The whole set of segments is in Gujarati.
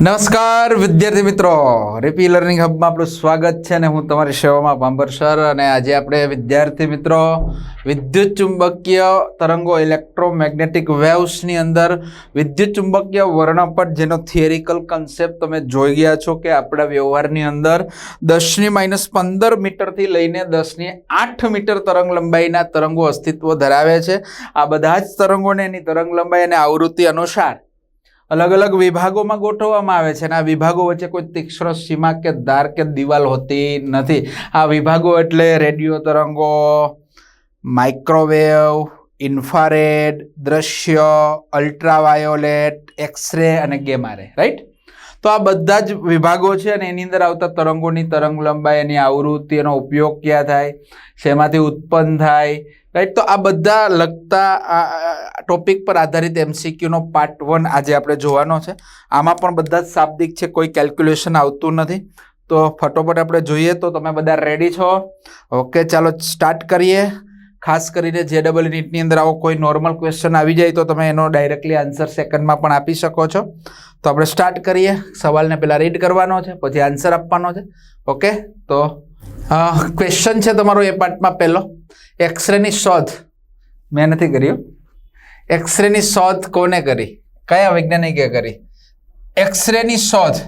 નમસ્કાર, વિદ્યાર્થી મિત્રો. રેપી લર્નિંગ હબમાં આપણું સ્વાગત છે અને હું તમારી સેવામાં ભાંબર સર અને આજે આપણે વિદ્યાર્થી મિત્રો વિદ્યુત ચુંબકીય તરંગો ઇલેક્ટ્રોમેગ્નેટિક વેવ્સની અંદર વિદ્યુત ચુંબકીય વર્ણપટ જેનો થિયરિકલ કન્સેપ્ટ તમે જોઈ ગયા છો કે આપણા વ્યવહારની અંદર દસની માઇનસ પંદર મીટરથી લઈને દસની આઠ મીટર તરંગ લંબાઈના તરંગો અસ્તિત્વ ધરાવે છે. આ બધા જ તરંગોને એની તરંગ લંબાઈ અને આવૃત્તિ અનુસાર અલગ અલગ વિભાગોમાં ગોઠવવામાં આવે છે અને આ વિભાગો વચ્ચે કોઈ તીક્ષ્ણ સીમા કે ધાર કે દિવાલ હોતી નથી. આ વિભાગો એટલે રેડિયો તરંગો, માઇક્રોવેવ, ઇન્ફારેડ, દ્રશ્ય, અલ્ટ્રાવાયોલેટ, એક્સરે અને ગેમારે રાઈટ? તો આ બધા જ વિભાગો છે અને એની અંદર આવતા તરંગોની તરંગ લંબાઈ એની આવૃત્તિ એનો ઉપયોગ ક્યાં થાય? શેમાંથી ઉત્પન્ન થાય? રાઈટ તો આ બધા લગતા ટોપિક પર આધારિત એમસીક્યુનો પાર્ટ વન આજે આપણે જોવાનો છે. આમાં પણ બધા જ શાબ્દિક છે, કોઈ કેલ્ક્યુલેશન આવતું નથી. તો ફટોફટ આપણે જોઈએ તો તમે બધા રેડી છો? ઓકે ચાલો સ્ટાર્ટ કરીએ. ખાસ કરીને જે ડબલ નીટની અંદર આવો કોઈ નોર્મલ ક્વેશ્ચન આવી જાય તો તમે એનો ડાયરેક્ટલી આન્સર સેકન્ડમાં પણ આપી શકો છો. તો આપણે સ્ટાર્ટ કરીએ. સવાલને પહેલાં રીડ કરવાનો છે, પછી આન્સર આપવાનો છે. ઓકે તો ક્વેશ્ચન છે તમારો એ પાર્ટમાં પહેલો. એક્સરેની શોધ. મેં નથી કર્યું એક્સરેની શોધ કોને કરી? કયા વૈજ્ઞાનિકે કરી? એક્સરેની શોધ.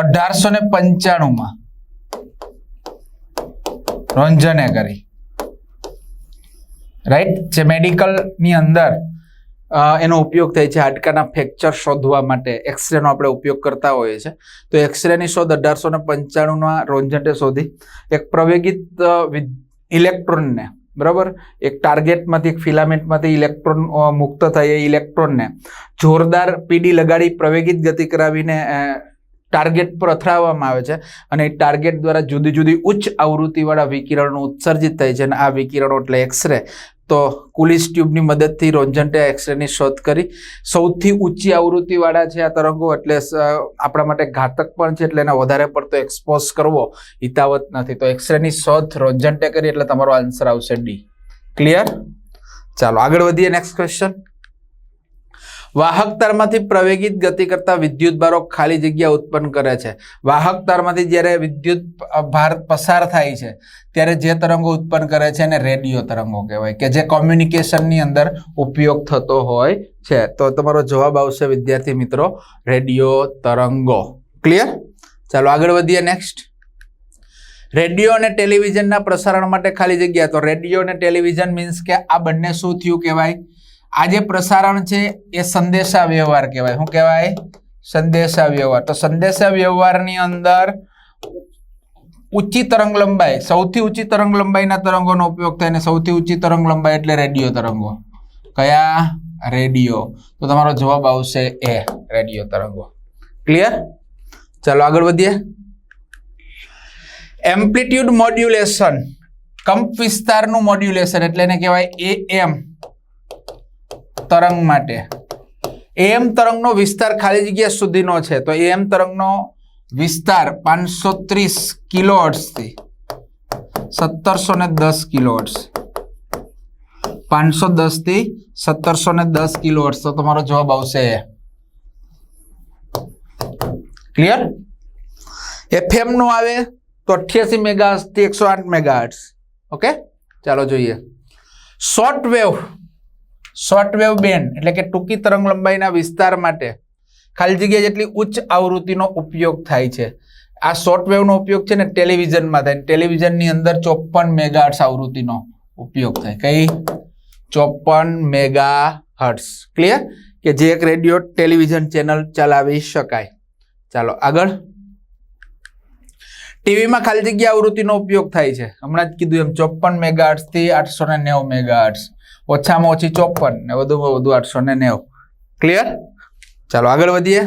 અઢારસો ને પંચાણુંમાં. રોંજને કરી. રાઈટ જે મેડિકલની અંદર એનો ઉપયોગ થાય છે હાડકાના ફ્રેક્ચર શોધવા માટે. એક્સરેનો આપણે ઉપયોગ કરતા હોઈએ છીએ. તો એક્સરેની શોધ અઢારસો ને પંચાણુંમાં રોન્જન્ટે શોધી. એક પ્રવેગિત ઇલેક્ટ્રોનને. બરાબર? એક ટાર્ગેટમાંથી, એક ફિલામેન્ટમાંથી ઇલેક્ટ્રોન મુક્ત થાય એ ઇલેક્ટ્રોનને. જોરદાર પીડી લગાડી પ્રવેગિત ગતિ કરાવીને ટાર્ગેટ પર અથડાવવામાં આવે છે અને એ ટાર્ગેટ દ્વારા જુદી જુદી ઉચ્ચ આવૃત્તિવાળા વિકિરણો ઉત્સર્જિત થાય છે અને આ વિકિરણો એટલે એક્સરે તો કુલિસ ટ્યુબની મદદથી રોન્જન્ટે એક્સરેની શોધ કરી. સૌથી ઊંચી આવૃત્તિવાળા છે આ તરંગો એટલે આપણા માટે ઘાતક પણ છે એટલે એને વધારે પડતો એક્સપોઝ કરવો હિતાવત નથી. તો એક્સરેની શોધ રોન્જન્ટે કરી એટલે તમારો આન્સર આવશે ડી ક્લિયર ચાલો આગળ વધીએ નેક્સ્ટ ક્વેશ્ચન વાહક તારમાંથી પ્રવેગિત ગતિ કરતા વિદ્યુત ભારો ખાલી જગ્યા ઉત્પન્ન કરે છે. વાહક તારમાંથી જ્યારે વિદ્યુત ભાર પસાર થાય છે, ત્યારે જે તરંગો ઉત્પન્ન કરે છે એને રેડિયો તરંગો કહેવાય કે જે કોમ્યુનિકેશનની અંદર ઉપયોગ થતો હોય છે. તો તમારો જવાબ આવશે, વિદ્યાર્થી મિત્રો, રેડિયો તરંગો. ક્લિયર ચાલો આગળ વધીએ નેક્સ્ટ રેડિયો અને ટેલિવિઝનના પ્રસારણ માટે ખાલી જગ્યા. તો રેડિયો અને ટેલિવિઝન મીન્સ કે આ બંને શું થયું કહેવાય? આ જે પ્રસારણ છે, એ સંદેશા વ્યવહાર કહેવાય. શું કહેવાય? સંદેશા વ્યવહાર તો સંદેશા વ્યવહારની અંદર ઊંચી તરંગ લંબાઈ, સૌથી ઊંચી તરંગ લંબાઈના તરંગોનો ઉપયોગ થાય, અને સૌથી ઊંચી તરંગ લંબાઈ એટલે રેડિયો તરંગો. કયા? રેડિયો. તો તમારો જવાબ આવશે એ, રેડિયો તરંગો. ક્લિયર ચાલો આગળ વધીએ. એમ્પ્લિટ્યુડ મોડ્યુલેશન કંપ વિસ્તારનું મોડ્યુલેશન એટલે એને કહેવાય એ એમ તરંગ માટે. એમ તરંગનો વિસ્તાર ખાલી જગ્યા સુધીનો છે. તો એમ તરંગનો વિસ્તાર પાંચસો ત્રીસ કિલોહર્ટ્ઝથી સત્તરસો ને દસ કિલોહર્ટ્ઝ. પાંચસો દસથી સત્તરસો ને દસ કિલોહર્ટ્ઝ. તો તમારો જવાબ આવશે. ક્લિયર એફએમનું આવે તો અઠ્યાસી મેગા થી એકસો આઠ મેગા ઓકે ચાલો જોઈએ. Short wave short wave band એટલે કે ટૂંકી તરંગ લંબાઈના વિસ્તાર માટે ખાલી જગ્યા જેટલી ઉચ્ચ આવૃત્તિનો ઉપયોગ થાય છે. આ શોર્ટવેવનો ઉપયોગ છે ને ટેલિવિઝનમાં થાય. ટેલિવિઝનની અંદર ચોપન મેગા આવૃત્તિનો ઉપયોગ થાય. કઈ? મેગા હર્ટ્સ ક્લિયર કે જે એક રેડિયો ટેલિવિઝન ચેનલ ચલાવી શકાય. ચાલો આગળ. ટીવીમાં ખાલી જગ્યા આવૃત્તિનો ઉપયોગ થાય છે. હમણાં જ કીધું એમ ચોપન મેગા થી આઠસો ને નેવું મેગા ઓછામાં ઓછી ચોપન ને વધુમાં વધુ આઠસો ને નેવું. ક્લિયર ચાલો આગળ વધીએ.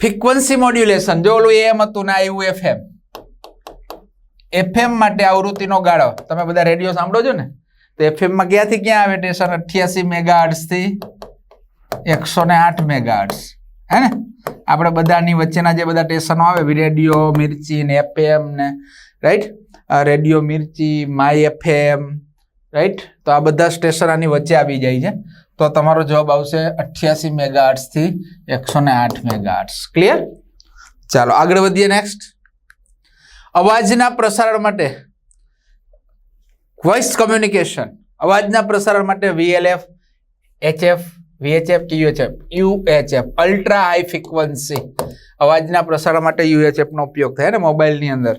ફ્રીક્વન્સી મોડ્યુલેશન જો ઓલું એમ હતું ને આવ્યું એફએમ એફએમ માટે આવૃત્તિનો ગાળો. તમે બધા રેડિયો સાંભળો છો ને? તો એફએમમાં ક્યાંથી ક્યાં આવે? ટેશન અઠ્યાસી મેગા થી એકસો ને આઠ મેગા હે ને? આપણે બધાની વચ્ચેના જે બધા સ્ટેશનો આવે રેડિયો, મિર્ચી ને એફએમ ને right radio, Mirchi, my FM right તો આ બધા સ્ટેશન આની વચ્ચે આવી જાય છે. તો તમારો જવાબ આવશે અઠ્યાસી મેગા થી એકસો ને આઠ મેગાહર્ટ્ઝ ક્લિયર ચાલો, આગળ વધીએ નેક્સ્ટ અવાજના પ્રસારણ માટે વોઇસ કમ્યુનિકેશન અવાજના પ્રસારણ માટે વીએલએફ એચએફ વીએચએફ કે UHF UHF ultra high frequency અવાજના પ્રસારણ માટે UHF નો ઉપયોગ થાય ને મોબાઈલની અંદર.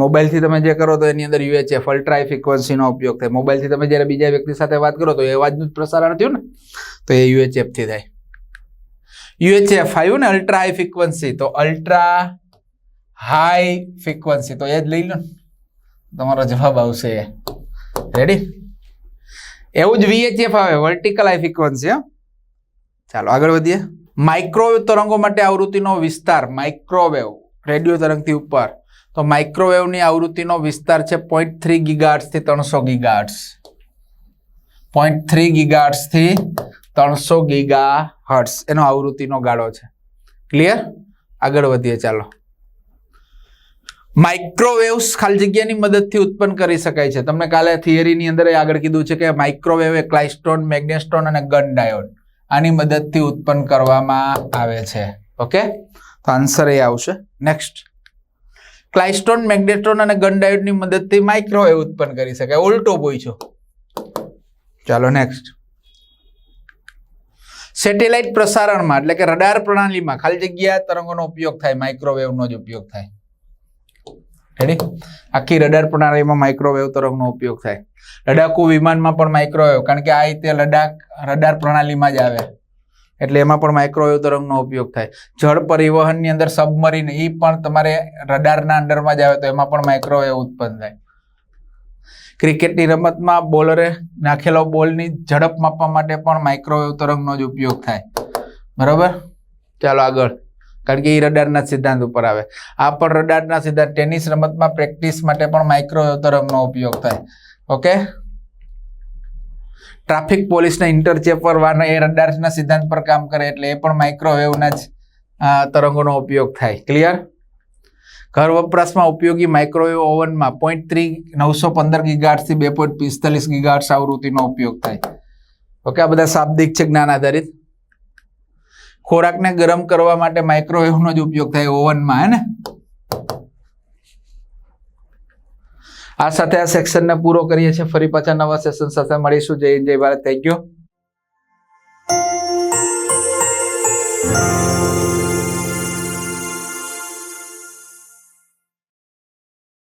મોબાઈલથી તમે જે કરો તો એની અંદર યુએચએફ અલ્ટ્રા હાઈ ફ્રીક્વન્સીનો ઉપયોગ થાય. મોબાઈલથી તમે જ્યારે બીજા વ્યક્તિ સાથે વાત કરો તો એ અવાજનું જ પ્રસારણ થયું ને, તો એ UHF થી થાય. યુએચએફ આવ્યું ને અલ્ટ્રા હાઈ ફ્રીક્વન્સી તો અલ્ટ્રા હાઈ ફ્રીક્વન્સી તો એ જ લઈ લો ને. તમારો જવાબ આવશે. એ રેડી એવું જ વીએચએફ આવે વર્ટિકલ હાઈ ફ્રીક્વન્સી હા. ચાલો, આગળ વધીએ. માઇક્રોવેવ તરંગો માટે આવૃત્તિનો વિસ્તાર માઇક્રોવેવ રેડિયો તરંગથી ઉપર. તો માઇક્રોવેવની આવૃત્તિનો વિસ્તાર છે પોઈન્ટ થ્રી ગીગાર્ટ્સથી ત્રણસો ગીગાર્ટ્સ પોઈન્ટ થ્રી ગીગાર્ટ્સથી ત્રણસો ગીગા હર્ટ્સ એનો આવૃત્તિનો ગાળો છે. ક્લિયર આગળ વધીએ, ચાલો. માઇક્રોવેવ્સ ખાલી જગ્યાની મદદથી ઉત્પન્ન કરી શકાય છે. તમને કાલે થિયરીની અંદર આગળ કીધું છે કે માઇક્રોવેવ એ ક્લાઇસ્ટોન મેગ્નેસ્ટોન અને ગન ડાયોડ. આની મદદથી ઉત્પન્ન કરવામાં આવે છે. ઓકે તો આન્સર એ આવશે. નેક્સ્ટ ક્લાઇસ્ટોન મેગ્નેટ્રોન અને ગન ડાયોડની મદદથી માઇક્રોવેવ ઉત્પન્ન કરી શકાય. ઉલટો પૂછ્યો ચાલો નેક્સ્ટ સેટેલાઇટ પ્રસારણમાં, એટલે કે રડાર પ્રણાલીમાં ખાલી જગ્યા તરંગોનો ઉપયોગ થાય માઇક્રોવેવનો જ ઉપયોગ થાય. રેડી આખી રડાર પ્રણાલીમાં માઇક્રોવેવ તરંગનો ઉપયોગ થાય. લડાકુ વિમાનમાં પણ માઇક્રોવેવ કારણ કે આ રીતે લડાખ રડાર પ્રણાલીમાં જ આવે. એટલે એમાં પણ માઇક્રોવેવ તરંગનો ઉપયોગ થાય. જળ પરિવહનની અંદર સબમરીન એ પણ તમારે રડારના અંડરમાં જ આવે તો એમાં પણ માઇક્રોવેવ ઉત્પન્ન થાય. ક્રિકેટની રમતમાં બોલરે નાખેલો બોલની ઝડપ માપવા માટે પણ માઇક્રોવેવ તરંગનો જ ઉપયોગ થાય. બરાબર? ચાલો આગળ. કારણ કે એ રડારના સિદ્ધાંત ઉપર આવે. આ પણ રડારના સિદ્ધાંત ટેનિસ રમતમાં પ્રેક્ટિસ માટે પણ માઇક્રોવેવ તરંગનો ઉપયોગ થાય. ઓકે? ટ્રાફિક પોલીસના ઇન્ટરચેપર વાના એ રડારના સિદ્ધાંત પર કામ કરે એટલે એ પણ માઇક્રોવેવના જ તરંગોનો ઉપયોગ થાય. ક્લિયર ઘર વપરાશમાં ઉપયોગી માઇક્રોવેવ ઓવનમાં પોઈન્ટ થ્રી નવસો પંદર ગીગાર્ટથી બે પોઈન્ટ પિસ્તાલીસ ગીગાર્ટ્સ આવૃત્તિનો ઉપયોગ થાય. ઓકે? આ બધા શાબ્દિક છે જ્ઞાન આધારિત. ખોરાકને ગરમ કરવા માટે માઇક્રોવેવનો જ ઉપયોગ થાય ઓવનમાં, હે ને? આ સાથે આ સેક્શનને પૂરો કરીએ છીએ. ફરી પાછા નવા સેશન સાથે મળીશું. જય જય ભારત. Thank you